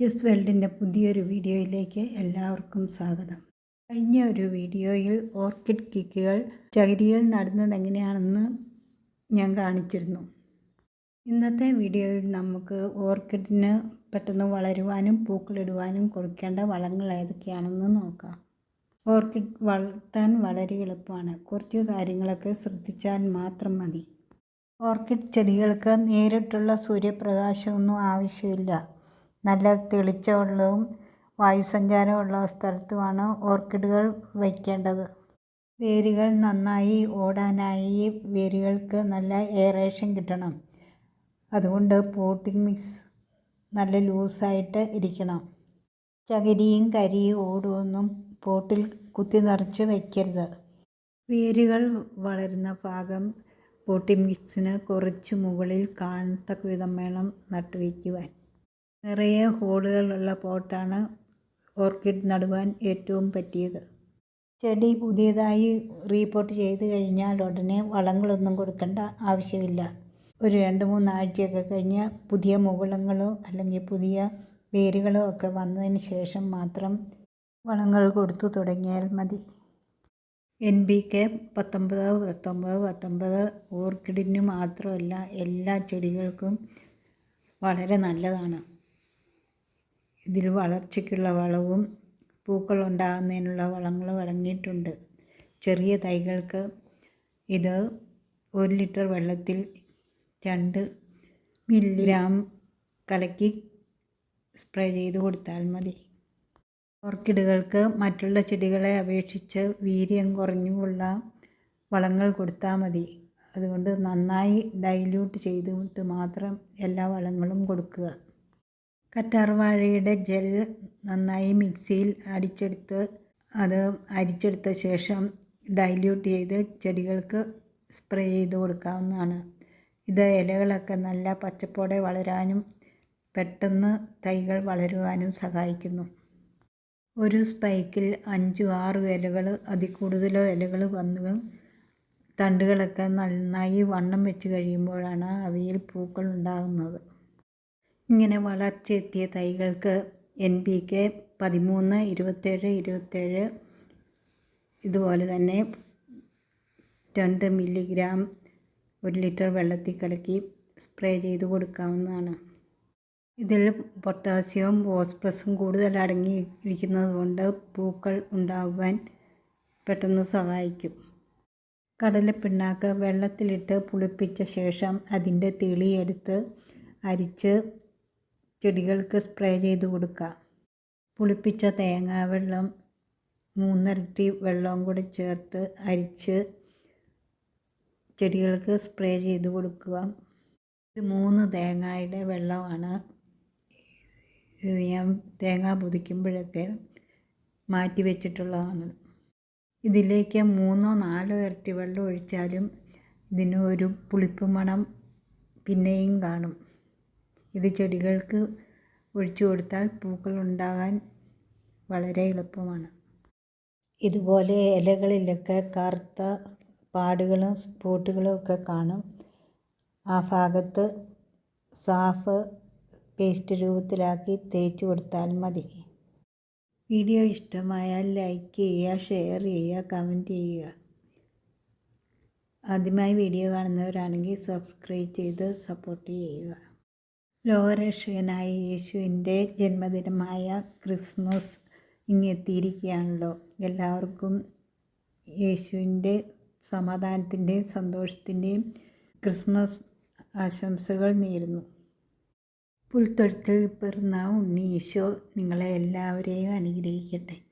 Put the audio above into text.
ജസ് വേൾഡിന്റെ പുതിയൊരു വീഡിയോയിലേക്ക് എല്ലാവർക്കും സ്വാഗതം. കഴിഞ്ഞ ഒരു വീഡിയോയിൽ ഓർക്കിഡ് കിക്കുകൾ ചകിരിയിൽ നടുന്നത് എങ്ങനെയാണെന്ന് ഞാൻ കാണിച്ചിരുന്നു. ഇന്നത്തെ വീഡിയോയിൽ നമുക്ക് ഓർക്കിഡിന് പെട്ടെന്ന് വളരുവാനും പൂക്കളിടുവാനും കൊടുക്കേണ്ട വളങ്ങൾ ഏതൊക്കെയാണെന്ന് നോക്കാം. ഓർക്കിഡ് വളർത്താൻ വളരെ എളുപ്പമാണ്. കുറച്ച് കാര്യങ്ങളൊക്കെ ശ്രദ്ധിച്ചാൽ മാത്രം മതി. ഓർക്കിഡ് ചെടികൾക്ക് നേരിട്ടുള്ള സൂര്യപ്രകാശമൊന്നും ആവശ്യമില്ല. നല്ല തെളിച്ചമുള്ളതും വായുസഞ്ചാരമുള്ള സ്ഥലത്തുമാണ് ഓർക്കിഡുകൾ വയ്ക്കേണ്ടത്. വേരുകൾ നന്നായി ഓടാനായി വേരുകൾക്ക് നല്ല എയറേഷൻ കിട്ടണം. അതുകൊണ്ട് പോട്ടിംഗ് മിക്സ് നല്ല ലൂസായിട്ട് ഇരിക്കണം. ചകിരിയും കരിയും ഓടുമൊന്നും പോട്ടിൽ കുത്തി നിറച്ച് വയ്ക്കരുത്. വേരുകൾ വളരുന്ന ഭാഗം പോട്ടിംഗ് മിക്സിന് കുറച്ച് മുകളിൽ കാണത്തക്ക വിധം വേണം നട്ടുവയ്ക്കുവാൻ. നിറയെ ഹോളുകളുള്ള പോട്ടാണ് ഓർക്കിഡ് നടുവാൻ ഏറ്റവും പറ്റിയത്. ചെടി പുതിയതായി റീപോർട്ട് ചെയ്ത് കഴിഞ്ഞാൽ ഉടനെ വളങ്ങളൊന്നും കൊടുക്കേണ്ട ആവശ്യമില്ല. ഒരു രണ്ട് മൂന്നാഴ്ചയൊക്കെ കഴിഞ്ഞ് പുതിയ മുകുളങ്ങളോ അല്ലെങ്കിൽ പുതിയ വേരുകളോ ഒക്കെ വന്നതിന് ശേഷം മാത്രം വളങ്ങൾ കൊടുത്തു തുടങ്ങിയാൽ മതി. എൻ ബി കെ പത്തൊമ്പത് പത്തൊമ്പത് പത്തൊമ്പത് ഓർക്കിഡിന് മാത്രമല്ല എല്ലാ ചെടികൾക്കും വളരെ നല്ലതാണ്. ഇതിൽ വളർച്ചയ്ക്കുള്ള വളവും പൂക്കൾ ഉണ്ടാകുന്നതിനുള്ള വളങ്ങളും അടങ്ങിയിട്ടുണ്ട് ചെറിയ തൈകൾക്ക് ഇത് ഒരു ലിറ്റർ വെള്ളത്തിൽ രണ്ട് മില്ലിഗ്രാം കലക്കി സ്പ്രേ ചെയ്ത് കൊടുത്താൽ മതി. ഓർക്കിഡുകൾക്ക് മറ്റുള്ള ചെടികളെ അപേക്ഷിച്ച് വീര്യം കുറഞ്ഞുള്ള വളങ്ങൾ കൊടുത്താൽ മതി. അതുകൊണ്ട് നന്നായി ഡൈല്യൂട്ട് ചെയ്തിട്ട് മാത്രം എല്ലാ വളങ്ങളും കൊടുക്കുക. കറ്റാർവാഴയുടെ ജെൽ നന്നായി മിക്സിയിൽ അടിച്ചെടുത്ത് അത് അരിച്ചെടുത്ത ശേഷം ഡൈല്യൂട്ട് ചെയ്ത് ചെടികൾക്ക് സ്പ്രേ ചെയ്ത് കൊടുക്കാവുന്നതാണ്. ഇത് ഇലകളൊക്കെ നല്ല പച്ചപ്പോടെ വളരാനും പെട്ടെന്ന് തൈകൾ വളരുവാനും സഹായിക്കുന്നു. ഒരു സ്പൈക്കിൽ അഞ്ചും ആറ് ഇലകൾ അതിൽ കൂടുതലോ ഇലകൾ വന്ന് തണ്ടുകളൊക്കെ നന്നായി വണ്ണം വെച്ച് കഴിയുമ്പോഴാണ് അവയിൽ പൂക്കൾ ഉണ്ടാകുന്നത്. ഇങ്ങനെ വളർച്ചയെത്തിയ തൈകൾക്ക് എൻ പി കെ പതിമൂന്ന് ഇരുപത്തേഴ് ഇരുപത്തേഴ് ഇതുപോലെ തന്നെ രണ്ട് മില്ലിഗ്രാം ഒരു ലിറ്റർ വെള്ളത്തിൽ കലക്കി സ്പ്രേ ചെയ്ത് കൊടുക്കാവുന്നതാണ്. ഇതിൽ പൊട്ടാസ്യവും ഫോസ്ഫറസും കൂടുതൽ അടങ്ങിയിരിക്കുന്നത് കൊണ്ട് പൂക്കൾ ഉണ്ടാകുവാൻ പെട്ടെന്ന് സഹായിക്കും. കടലപ്പിണ്ണാക്ക് വെള്ളത്തിലിട്ട് പുളിപ്പിച്ച ശേഷം അതിന്റെ തെളിയെടുത്ത് അരിച്ച് ചെടികൾക്ക് സ്പ്രേ ചെയ്ത് കൊടുക്കുക. പുളിപ്പിച്ച തേങ്ങാ വെള്ളം മൂന്നിരട്ടി വെള്ളവും കൂടി ചേർത്ത് അരിച്ച് ചെടികൾക്ക് സ്പ്രേ ചെയ്ത് കൊടുക്കുക. ഇത് മൂന്ന് തേങ്ങയുടെ വെള്ളമാണ്. ഞാൻ തേങ്ങ പുതിക്കുമ്പോഴൊക്കെ മാറ്റി വെച്ചിട്ടുള്ളതാണ്. ഇതിലേക്ക് മൂന്നോ നാലോ ഇരട്ടി വെള്ളം ഒഴിച്ചാലും ഇതിന് ഒരു പുളിപ്പ് മണം പിന്നെയും കാണും. ഇത് ചെടികൾക്ക് ഒഴിച്ചു കൊടുത്താൽ പൂക്കൾ ഉണ്ടാകാൻ വളരെ എളുപ്പമാണ്. ഇതുപോലെ ഇലകളിലൊക്കെ കറുത്ത പാടുകളും സ്പോട്ടുകളും ഒക്കെ കാണും. ആ ഭാഗത്ത് സാഫ് പേസ്റ്റ് രൂപത്തിലാക്കി തേച്ച് കൊടുത്താൽ മതി. വീഡിയോ ഇഷ്ടമായാൽ ലൈക്ക് ചെയ്യുക ഷെയർ ചെയ്യുക കമന്റ് ചെയ്യുക. ആദ്യമായി വീഡിയോ കാണുന്നവരാണെങ്കിൽ സബ്സ്ക്രൈബ് ചെയ്ത് സപ്പോർട്ട് ചെയ്യുക. ലോകരക്ഷകനായ യേശുവിന്റെ ജന്മദിനമായ ക്രിസ്മസ് ഇങ്ങെത്തിയിരിക്കുകയാണല്ലോ. എല്ലാവർക്കും യേശുവിന്റെ സമാധാനത്തിന്റെയും സന്തോഷത്തിന്റെയും ക്രിസ്മസ് ആശംസകൾ നേരുന്നു. പുൽത്തൊഴുത്തിൽ പിറന്ന ഉണ്ണി നിങ്ങളെ എല്ലാവരെയും അനുഗ്രഹിക്കട്ടെ.